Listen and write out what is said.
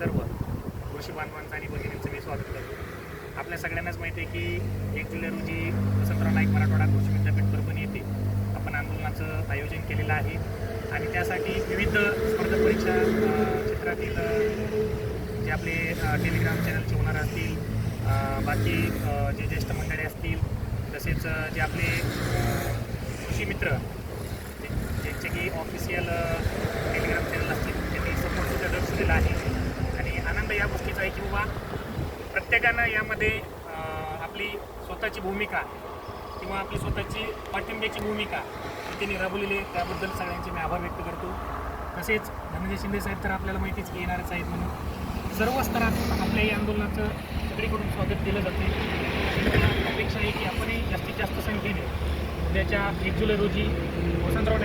सर्व कृषी बांधवांचं आणि भगिनींचं मी स्वागत करतो. आपल्या सगळ्यांनाच माहिती आहे की एक जुलै रोजी वसंतराव नाईक मराठवाडा कृषी विद्यापीठ परभणी येथे आपण आंदोलनाचं आयोजन केलेलं आहे. आणि त्यासाठी विविध स्पर्धा परीक्षा क्षेत्रातील जे आपले टेलिग्राम चॅनलचे होणार असतील बाकी जे ज्येष्ठ मंडळी असतील तसेच जे आपले कृषी मित्र ज्यांचे की ऑफिशियल टेलिग्राम चॅनल असतील त्यांनी सपोर्ट सुद्धा दर्शवलेला आहे आणि आनंद या गोष्टीचा आहे की बाबा प्रत्येकानं यामध्ये आपली स्वतःची भूमिका किंवा आपली स्वतःची पाठिंब्याची भूमिका त्यांनी राबवलेली आहे. त्याबद्दल सगळ्यांचे मी आभार व्यक्त करतो. तसेच धनंजय शिंदे साहेब तर आपल्याला माहितीच की येणारच आहेत म्हणून. सर्व स्तरात आपल्या या आंदोलनाचं सगळीकडून स्वागत केलं जाते अपेक्षा आहे की आपणही जास्तीत जास्त संख्येने उद्याच्या एक जुलै रोजी वसंतराव